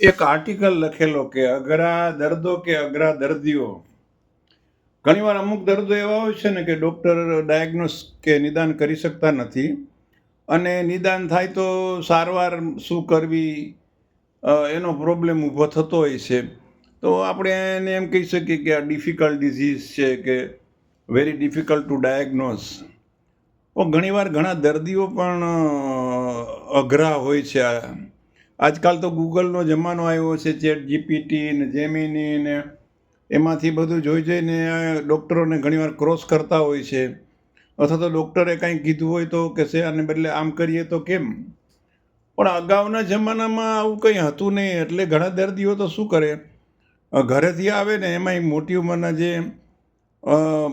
એક આર્ટિકલ લખેલો કે અઘરા દર્દો કે અઘરા દર્દીઓ. ઘણીવાર અમુક દર્દો એવા હોય છે ને કે ડૉક્ટર ડાયગ્નોસ કે નિદાન કરી શકતા નથી અને નિદાન થાય તો સારવાર શું કરવી એનો પ્રોબ્લેમ ઊભો થતો હોય છે. તો આપણે એને એમ કહી શકીએ કે આ ડિફિકલ્ટ ડિઝીઝ છે કે વેરી ડિફિકલ્ટ ટુ ડાયગ્નોઝ ઘણીવાર ઘણા દર્દીઓ પણ અઘરા હોય છે આ આજકાલ તો ગૂગલનો જમાનો આવ્યો છે, ચેટ જીપીટી ને જેમિની ને એમાંથી બધું જોઈ જોઈને ડૉક્ટરોને ઘણીવાર ક્રોસ કરતા હોય છે. અથવા તો ડૉક્ટરે કાંઈ કીધું હોય તો કે છે, આને બદલે આમ કરીએ તો કેમ? પણ અગાઉના જમાનામાં આવું કંઈ હતું નહીં, એટલે ઘણા દર્દીઓ તો શું કરે? ઘરેથી આવે ને એમાંય મોટી ઉંમરના જે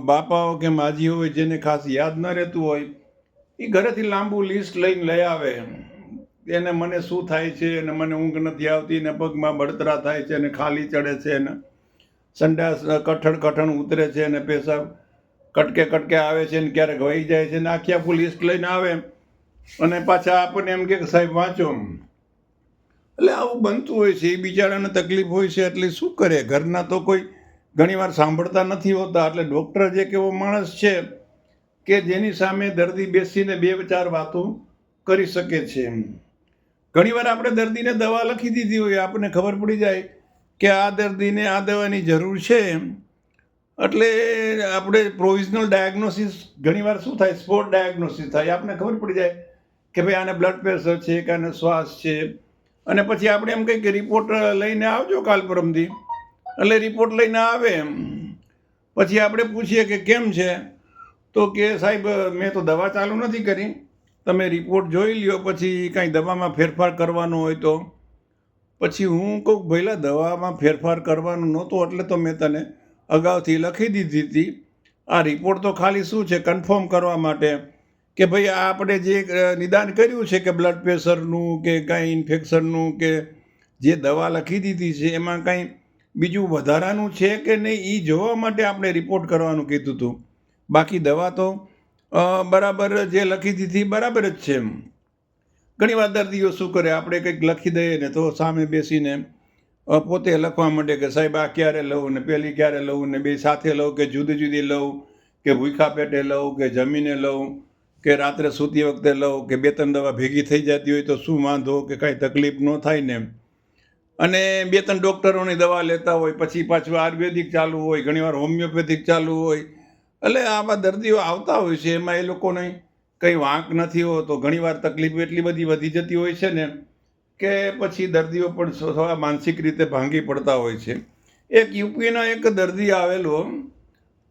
બાપાઓ કે માજીઓ હોય જેને ખાસ યાદ ન રહેતું હોય એ ઘરેથી લાંબુ લિસ્ટ લઈને લઈ આવે. એને મને શું થાય છે અને મને ઊંઘ નથી આવતી ને પગમાં બળતરા થાય છે ને ખાલી ચડે છે ને સંડાસ કઠણ કઠણ ઉતરે છે ને પેશાબ કટકે કટકે આવે છે ને ક્યારેક વહી જાય છે ને આખી આખું લિસ્ટ લઈને આવે અને પાછા આપણને એમ કે સાહેબ, વાંચો એટલે આવું બનતું હોય છે, એ બિચારાને તકલીફ હોય છે, એટલે શું કરે? ઘરના તો કોઈ ઘણીવાર સાંભળતા નથી હોતા, એટલે ડૉક્ટર જે એક એવો માણસ છે કે જેની સામે દર્દી બેસીને બે ચાર વાતો કરી શકે છે ઘણીવાર આપણે દર્દીને દવા લખી દીધી હોય, આપણને ખબર પડી જાય કે આ દર્દીને આ દવાની જરૂર છે એમ. એટલે આપણે પ્રોવિઝનલ ડાયગ્નોસિસ ઘણીવાર શું થાય સ્પોટ ડાયગ્નોસિસ થાય, આપણને ખબર પડી જાય કે ભાઈ આને બ્લડ પ્રેશર છે કે આને શ્વાસ છે. અને પછી આપણે એમ કહીએ કે રિપોર્ટ લઈને આવજો કાલ પરમથી. એટલે રિપોર્ટ લઈને આવે એમ. પછી આપણે પૂછીએ કે કેમ છે? તો કે સાહેબ, મેં તો દવા ચાલુ નથી કરી. તમે રિપોર્ટ જોઈ લ્યો, પછી કાંઈ દવામાં ફેરફાર કરવાનો હોય તો. પછી હું કહું ભઈલા દવામાં ફેરફાર કરવાનો નહોતો, એટલે તો મેં તને અગાઉથી લખી દીધી હતી. આ રિપોર્ટ તો ખાલી શું છે કન્ફર્મ કરવા માટે કે ભાઈ આ આપણે જે નિદાન કર્યું છે કે બ્લડ પ્રેશરનું કે કાંઈ ઇન્ફેક્શનનું કે જે દવા લખી દીધી છે, એમાં કાંઈ બીજું વધારાનું છે કે નહીં એ જોવા માટે આપણે રિપોર્ટ કરવાનું કીધું હતું બાકી દવા તો બરાબર જે લખી દીધી બરાબર જ છે એમ ઘણીવાર દર્દીઓ શું કરે આપણે કંઈક લખી દઈએ ને તો સામે બેસીને પોતે લખવા માંડે કે સાહેબ આ ક્યારે લઉં ને પેલી ક્યારે લઉં ને બે સાથે લઉં કે જુદી જુદી લઉં કે ભૂખા પેટે લઉં કે જમીને લઉં કે રાત્રે સૂતી વખતે લઉં કે બે ત્રણ દવા ભેગી થઈ જતી હોય તો શું વાંધો કે કાંઈ તકલીફ ન થાય ને. અને બે ત્રણ ડૉક્ટરોની દવા લેતા હોય, પછી પાછું આયુર્વેદિક ચાલુ હોય, ઘણીવાર હોમિયોપેથિક ચાલુ હોય એટલે આવા દર્દીઓ આવતા હોય છે એમાં એ લોકોને કંઈ વાંક નથી હોતો ઘણીવાર તકલીફ એટલી બધી વધી જતી હોય છે ને કે પછી દર્દીઓ પણ થોડા માનસિક રીતે ભાંગી પડતા હોય છે એક યુપીના એક દર્દી આવેલો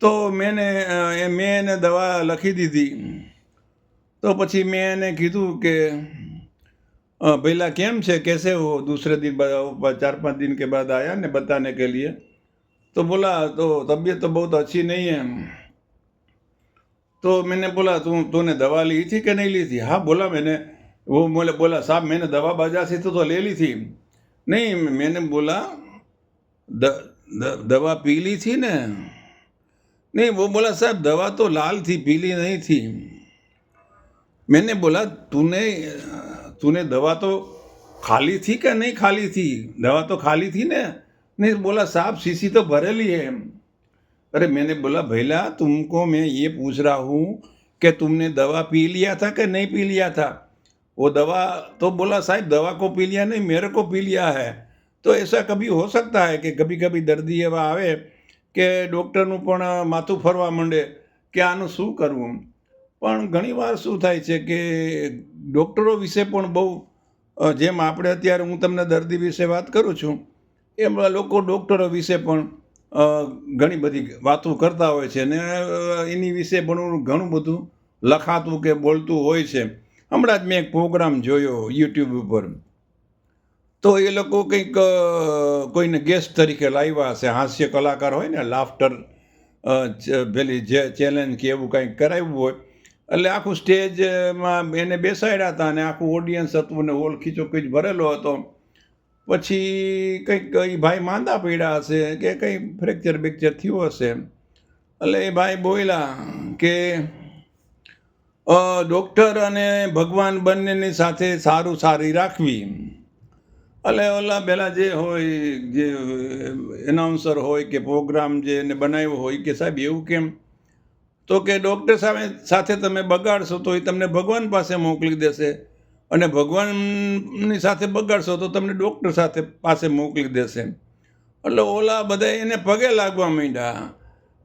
તો મેં ને અ, એ મેં એને દવા લખી દીધી તો પછી મેં એને કીધું કે अ, भैला केम छे कैसे हो दूसरे दिन बाद चार पांच दिन के बाद आया ने बताने के लिए तो बोला तो तबीयत तो बहुत अच्छी नहीं है तो मैंने बोला तू तूने दवा ली थी कि नहीं ली थी हाँ बोला मैंने वो बोले बोला साहब मैंने दवा बाजार से तो, तो ले ली थी नहीं मैंने बोला द, द, दवा पी ली थी ने नहीं वो बोला साहब दवा तो लाल थी पीली नहीं थी मैंने बोला तूने तूने दवा तो खाली थी क्या नहीं खाली थी दवा तो खाली थी ना नहीं बोला साहब शीशी तो भरेली है अरे मैंने बोला भैला तुमको मैं ये पूछ रहा हूँ कि तुमने दवा पी लिया था कि नहीं पी लिया था वो दवा तो बोला साहब दवा को पी लिया नहीं मेरे को पी लिया है તો ऐसा કભી હો શકતા હે કે કભી કભી દર્દી એવા આવે કે ડૉક્ટરનું પણ માથું ફરવા માંડે કે આનું શું કરવું પણ ઘણીવાર શું થાય છે કે ડૉક્ટરો વિશે પણ બહુ અ, જેમ આપણે અત્યારે હું તમને દર્દી વિશે વાત કરું છું એમ લોકો ડૉક્ટરો વિશે પણ અ, ઘણી બધી વાતો કરતા હોય છે ને એની વિશે પણ ઘણું બધું લખાતું કે બોલતું હોય છે. હમણાં જ મેં એક પ્રોગ્રામ જોયો યુટ્યુબ ઉપર. તો એ લોકો કંઈક કોઈને ગેસ્ટ તરીકે લાવ્યા હશે. હાસ્ય કલાકાર હોય ને લાફ્ટર પેલી જે ચેલેન્જ કે એવું કંઈક કરાવ્યું હોય. એટલે આખું સ્ટેજમાં એને બેસાડ્યા હતા અને આખું ઓડિયન્સ હતું ને હોલ ખીચોખીચ ભરેલો હતો. પછી કંઈક એ ભાઈ માંદા પડ્યા હશે કે કંઈ ફ્રેક્ચર બેક્ચર થયું હશે. એટલે એ ભાઈ બોલ્યા કે ડૉક્ટર અને ભગવાન બંનેની સાથે સારું સારી રાખવી. એટલે ઓલા પહેલાં જે હોય, જે એનાઉન્સર હોય કે પ્રોગ્રામ જે એને બનાવ્યો હોય કે સાહેબ એવું કેમ? તો કે ડૉક્ટર સામે સાથે તમે બગાડશો તો એ તમને ભગવાન પાસે મોકલી દેશે. અને ભગવાનની સાથે બગાડશો તો તમને ડૉક્ટર સાથે પાસે મોકલી દેશે એટલે ઓલા બધા એને પગે લાગવા માંડ્યા.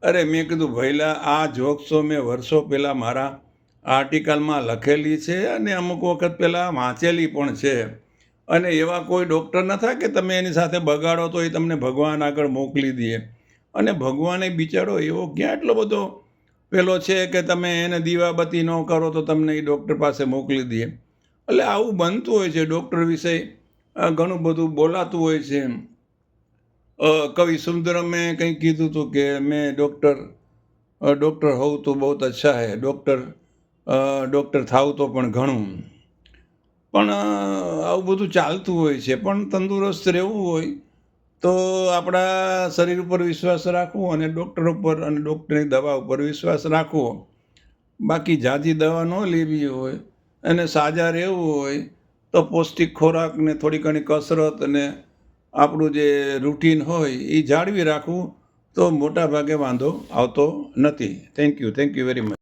અરે મેં કીધું, ભૈલા, આ જોક્સો મેં વર્ષો પહેલાં મારા આર્ટિકલમાં લખેલી છે અને અમુક વખત પહેલાં વાંચેલી પણ છે. અને એવા કોઈ ડૉક્ટર નથા કે તમે એની સાથે બગાડો તો એ તમને ભગવાન આગળ મોકલી દે. અને ભગવાને બિચારો એવો ક્યાં એટલો બધો પેલો છે કે તમે એને દીવાબત્તી ન કરો તો તમને એ ડૉક્ટર પાસે મોકલી દે. એટલે આવું બનતું હોય છે ડૉક્ટર વિષય ઘણું બધું બોલાતું હોય છે એમ. કવિ સુંદરમે કંઈ કીધું હતું કે મેં ડૉક્ટર ડૉક્ટર હોઉં તો બહુ અચ્છા હે. ડૉક્ટર ડૉક્ટર થાવ તો પણ ઘણું. પણ આવું બધું ચાલતું હોય છે. પણ તંદુરસ્ત રહેવું હોય તો આપણા શરીર ઉપર વિશ્વાસ રાખવો અને ડૉક્ટર ઉપર અને ડૉક્ટરની દવા ઉપર વિશ્વાસ રાખવો. બાકી જાજી દવા ન લેવી હોય અને સાજા રહેવું હોય તો પૌષ્ટિક ખોરાક ને થોડી ઘણી કસરત અને આપણું જે રૂટીન હોય એ જાળવી રાખવું તો મોટા ભાગે વાંધો આવતો નથી. Thank you thank you very much